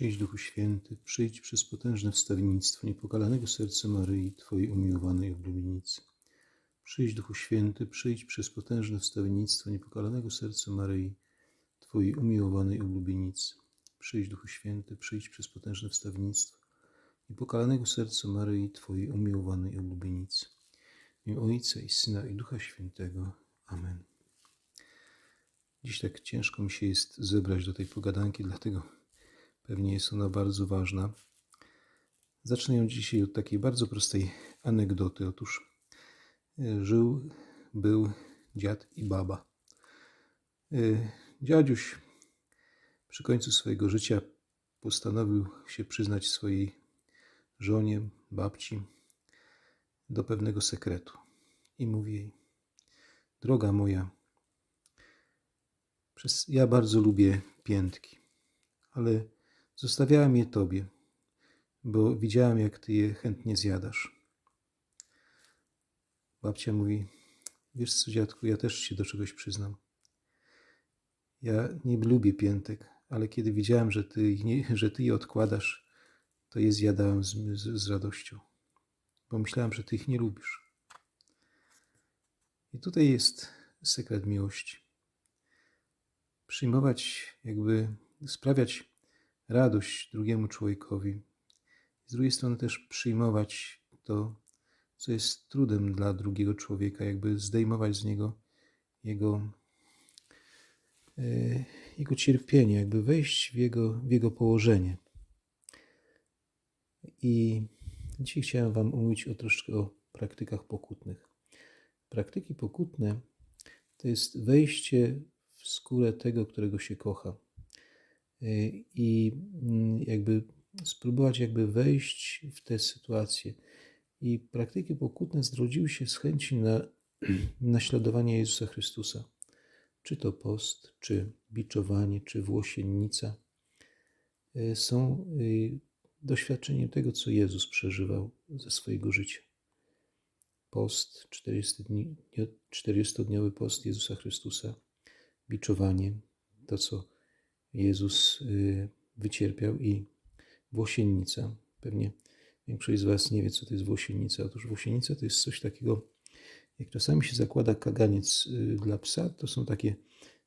Przyjdź Duchu Święty, przyjdź przez potężne wstawiennictwo niepokalanego serca Maryi, Twojej umiłowanej oblubienicy. Przyjdź Duchu Święty, przyjdź przez potężne wstawiennictwo niepokalanego serca Maryi, Twojej umiłowanej oblubienicy. Przyjdź Duchu Święty, przyjdź przez potężne wstawiennictwo niepokalanego serca Maryi, Twojej umiłowanej oblubienicy. W imię Ojca i Syna i Ducha Świętego. Amen. Dziś tak ciężko mi się jest zebrać do tej pogadanki, dlatego pewnie jest ona bardzo ważna. Zacznę ją dzisiaj od takiej bardzo prostej anegdoty. Otóż e, żył, był dziad i baba. E, Dziadziuś przy końcu swojego życia postanowił się przyznać swojej żonie, babci do pewnego sekretu. I mówi jej: Droga moja, ja bardzo lubię piętki, ale zostawiałem je tobie, bo widziałam, jak ty je chętnie zjadasz. Babcia mówi: Wiesz co, dziadku, ja też się do czegoś przyznam. Ja nie lubię piętek, ale kiedy widziałem, że ty, nie, że ty je odkładasz, to je zjadałem z, z, z radością, bo myślałem, że ty ich nie lubisz. I tutaj jest sekret miłości. Przyjmować, jakby sprawiać radość drugiemu człowiekowi. Z drugiej strony też przyjmować to, co jest trudem dla drugiego człowieka, jakby zdejmować z niego jego, e, jego cierpienie, jakby wejść w jego, w jego położenie. I dzisiaj chciałem Wam mówić o troszkę o praktykach pokutnych. Praktyki pokutne to jest wejście w skórę tego, którego się kocha. I mm, jakby spróbować jakby wejść w tę sytuację. I praktyki pokutne zrodziły się z chęci na naśladowanie Jezusa Chrystusa. Czy to post, czy biczowanie, czy włosiennica są y, doświadczeniem tego, co Jezus przeżywał ze swojego życia. Post, 40-dniowy post Jezusa Chrystusa, biczowanie, to co Jezus y, wycierpiał i włosiennica. Pewnie większość z Was nie wie, co to jest włosiennica. Otóż włosienica to jest coś takiego, jak czasami się zakłada kaganiec y, dla psa, to są takie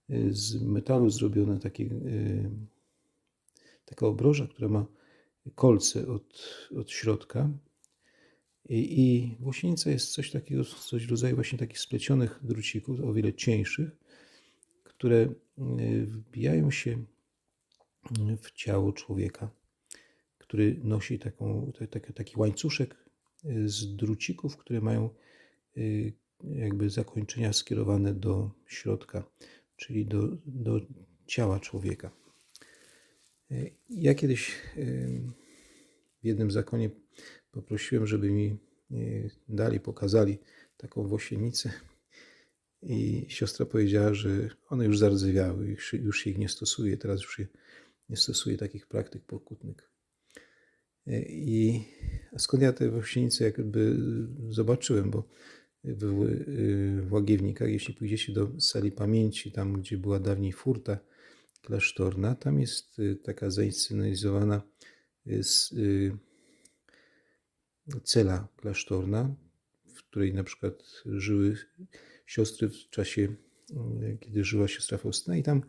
y, z metalu zrobione takie, taka obroża, która ma kolce od, od środka. I, I włosienica jest coś takiego, coś rodzaju właśnie takich splecionych drucików, o wiele cieńszych, które wbijają się w ciało człowieka, który nosi taką, taki, taki łańcuszek e, z drucików, które mają e, jakby zakończenia skierowane do środka, czyli do, do ciała człowieka. Ja kiedyś w jednym zakonie poprosiłem, żeby mi dali, pokazali taką włosienicę i siostra powiedziała, że one już zardzewiały, już się ich nie stosuje, teraz już się nie stosuje takich praktyk pokutnych. I a skąd ja te włosienice jakby zobaczyłem, bo w Łagiewnikach, jeśli pójdziecie do sali pamięci, tam gdzie była dawniej furta, klasztorna. Tam jest y, taka zainscenizowana y, y, cela klasztorna, w której na przykład żyły siostry w czasie, kiedy żyła siostra Faustyna i tam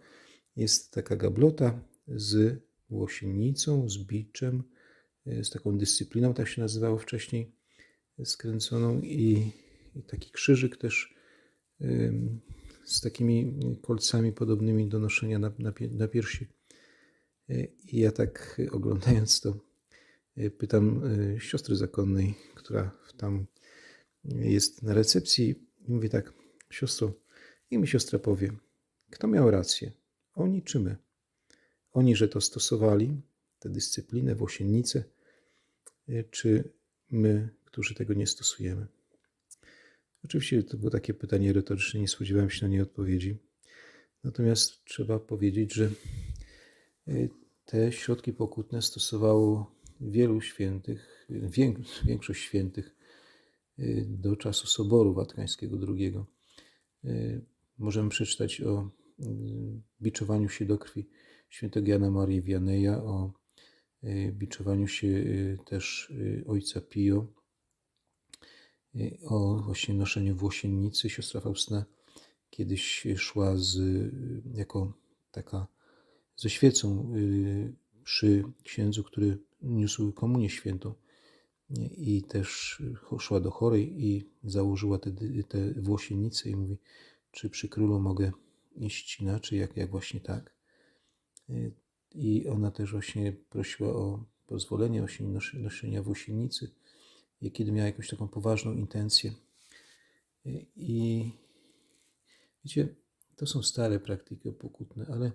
jest taka gablota z łosienicą, z biczem, z taką dyscypliną, tak się nazywało wcześniej, skręconą i, i taki krzyżyk też z takimi kolcami podobnymi do noszenia na, na, na piersi. I ja tak oglądając to, pytam e, siostry zakonnej, która tam jest na recepcji i mówię tak, siostro, i mi siostra powie, kto miał rację, oni czy my? Oni, że to stosowali, tę dyscyplinę, włosiennicę, e, czy my, którzy tego nie stosujemy? Oczywiście to było takie pytanie retoryczne, nie spodziewałem się na nie odpowiedzi. Natomiast trzeba powiedzieć, że y, te środki pokutne stosowało wielu świętych, większość świętych y, do czasu Soboru Watykańskiego II. Możemy przeczytać o biczowaniu się do krwi świętego Jana Marii Wianeja, o y, biczowaniu się y, też y, ojca Pio, o właśnie noszeniu włosiennicy. Siostra Faustyna kiedyś szła z, jako taka ze świecą przy księdzu, który niósł komunię świętą i też szła do chorej i założyła te, te włosiennice i mówi, czy przy królu mogę iść inaczej, jak, jak właśnie tak. I ona też właśnie prosiła o pozwolenie właśnie nos- noszenia włosiennicy, i kiedy miała jakąś taką poważną intencję. I wiecie, to są stare praktyki pokutne, ale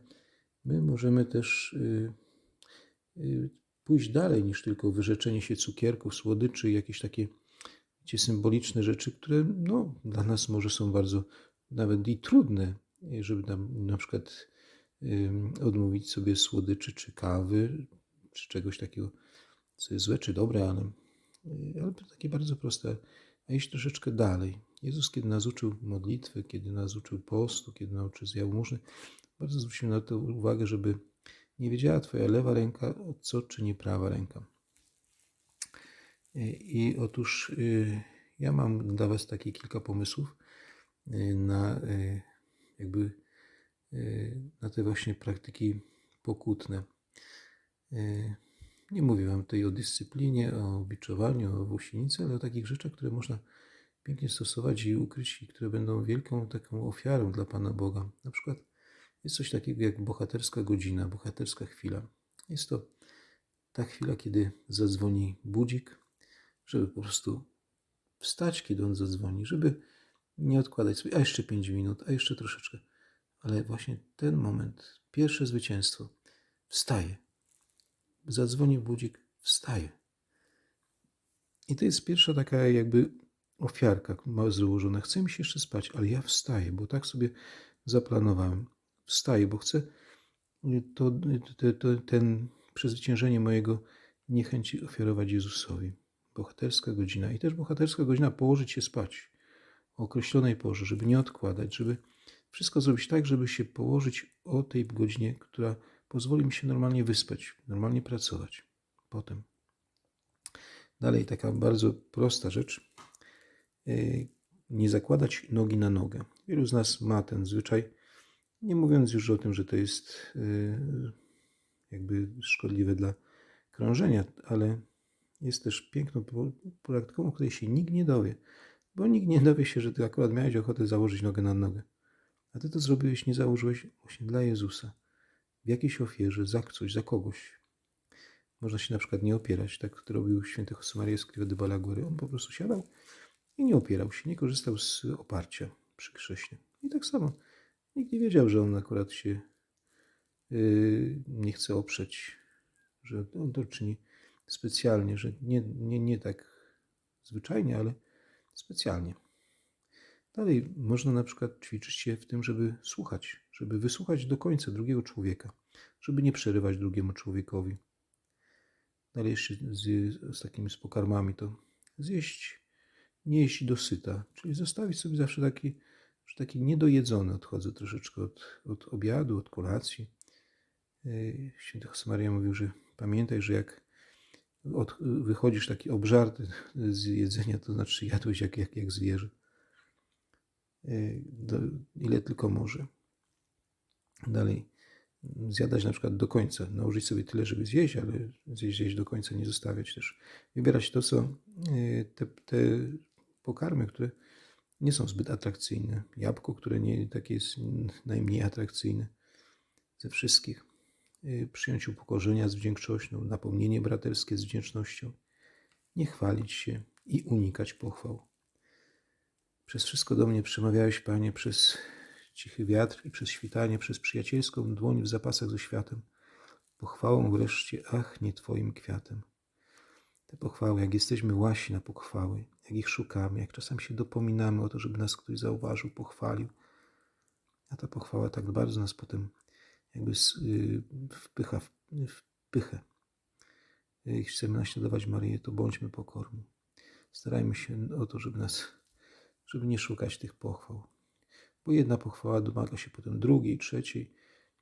my możemy też y, y, pójść dalej niż tylko wyrzeczenie się cukierków, słodyczy, jakieś takie wiecie, symboliczne rzeczy, które no, dla nas może są bardzo nawet i trudne, żeby nam na przykład odmówić sobie słodyczy czy kawy, czy czegoś takiego, co jest złe czy dobre, ale, y, ale takie bardzo proste. A iść troszeczkę dalej. Jezus, kiedy nas uczył modlitwy, kiedy nas uczył postu, kiedy nas uczył z jałmużny, bardzo zwrócił na to uwagę, żeby nie wiedziała Twoja lewa ręka, co czyni prawa ręka. I, i otóż y, ja mam dla Was takie kilka pomysłów y, na y, jakby y, na te właśnie praktyki pokutne. Y, Nie mówię Wam tutaj o dyscyplinie, o biczowaniu, o włosienicy, ale o takich rzeczach, które można pięknie stosować i ukryć, i które będą wielką taką ofiarą dla Pana Boga. Na przykład jest coś takiego jak bohaterska godzina, bohaterska chwila. Jest to ta chwila, kiedy zadzwoni budzik, żeby po prostu wstać, kiedy on zadzwoni, żeby nie odkładać sobie, a jeszcze 5 minut, a jeszcze troszeczkę. Ale właśnie ten moment, pierwsze zwycięstwo, wstaje. Zadzwoni budzik, wstaje. I to jest pierwsza taka jakby ofiarka ma założona. Chcę mi się jeszcze spać, ale ja wstaję, bo tak sobie zaplanowałem. Wstaję, bo chcę to, to, to, ten przezwyciężenie mojego niechęci ofiarować Jezusowi. Bohaterska godzina i też bohaterska godzina położyć się spać o określonej porze, żeby nie odkładać, żeby wszystko zrobić tak, żeby się położyć o tej godzinie, która pozwoli mi się normalnie wyspać, normalnie pracować. Potem. Dalej taka bardzo prosta rzecz. Yy, Nie zakładać nogi na nogę. Wielu z nas ma ten zwyczaj, nie mówiąc już o tym, że to jest yy, jakby szkodliwe dla krążenia, ale jest też piękną praktyką, o której się nikt nie dowie. Bo nikt nie dowie się, że ty akurat miałeś ochotę założyć nogę na nogę. A ty to zrobiłeś, nie założyłeś właśnie dla Jezusa. W jakiejś ofierze, za coś, za kogoś. Można się na przykład nie opierać, tak robił święty José Maria Escrivá de Balaguer. On po prostu siadał i nie opierał się, nie korzystał z oparcia przy krześle. I tak samo. Nikt nie wiedział, że on akurat się yy, nie chce oprzeć, że on to czyni specjalnie, że nie, nie, nie tak zwyczajnie, ale specjalnie. Dalej można na przykład ćwiczyć się w tym, żeby słuchać, żeby wysłuchać do końca drugiego człowieka, żeby nie przerywać drugiemu człowiekowi. Dalej jeszcze z, z takimi z pokarmami to zjeść, nie jeść dosyta, czyli zostawić sobie zawsze taki, że taki niedojedzony odchodzę troszeczkę od, od obiadu, od kolacji. Yy, Święty José Maria mówił, że pamiętaj, że jak od, wychodzisz taki obżarty z jedzenia, to znaczy jadłeś jak, jak, jak zwierzę. Yy, Do, ile tylko może. Dalej, zjadać na przykład do końca, nałożyć sobie tyle, żeby zjeść, ale zjeść, zjeść do końca, nie zostawiać też. Wybierać to, co yy, te, te pokarmy, które nie są zbyt atrakcyjne. Jabłko, które nie takie jest najmniej atrakcyjne ze wszystkich. Yy, Przyjąć upokorzenia z wdzięcznością, napomnienie braterskie z wdzięcznością. Nie chwalić się i unikać pochwał. Przez wszystko do mnie przemawiałeś, Panie, przez cichy wiatr i przez świtanie, przez przyjacielską dłoń w zapasach ze światem. Pochwałą wreszcie, ach, nie Twoim kwiatem. Te pochwały, jak jesteśmy łasi na pochwały, jak ich szukamy, jak czasem się dopominamy o to, żeby nas ktoś zauważył, pochwalił, a ta pochwała tak bardzo nas potem jakby y, wpycha w, w pychę. Jeśli chcemy naśladować Maryję, to bądźmy pokorni. Starajmy się o to, żeby nas, żeby nie szukać tych pochwał. Bo jedna pochwała domaga się potem drugiej, trzeciej.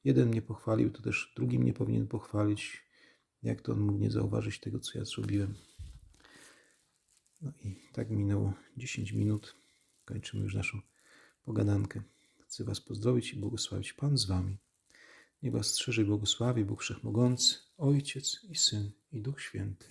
Jeden mnie pochwalił, to też drugim nie powinien pochwalić. Jak to on mógł nie zauważyć tego, co ja zrobiłem? No i tak minęło 10 minut. Kończymy już naszą pogadankę. Chcę Was pozdrowić i błogosławić Pan z Wami. Niech Was strzeże i błogosławi Bóg Wszechmogący, Ojciec i Syn i Duch Święty.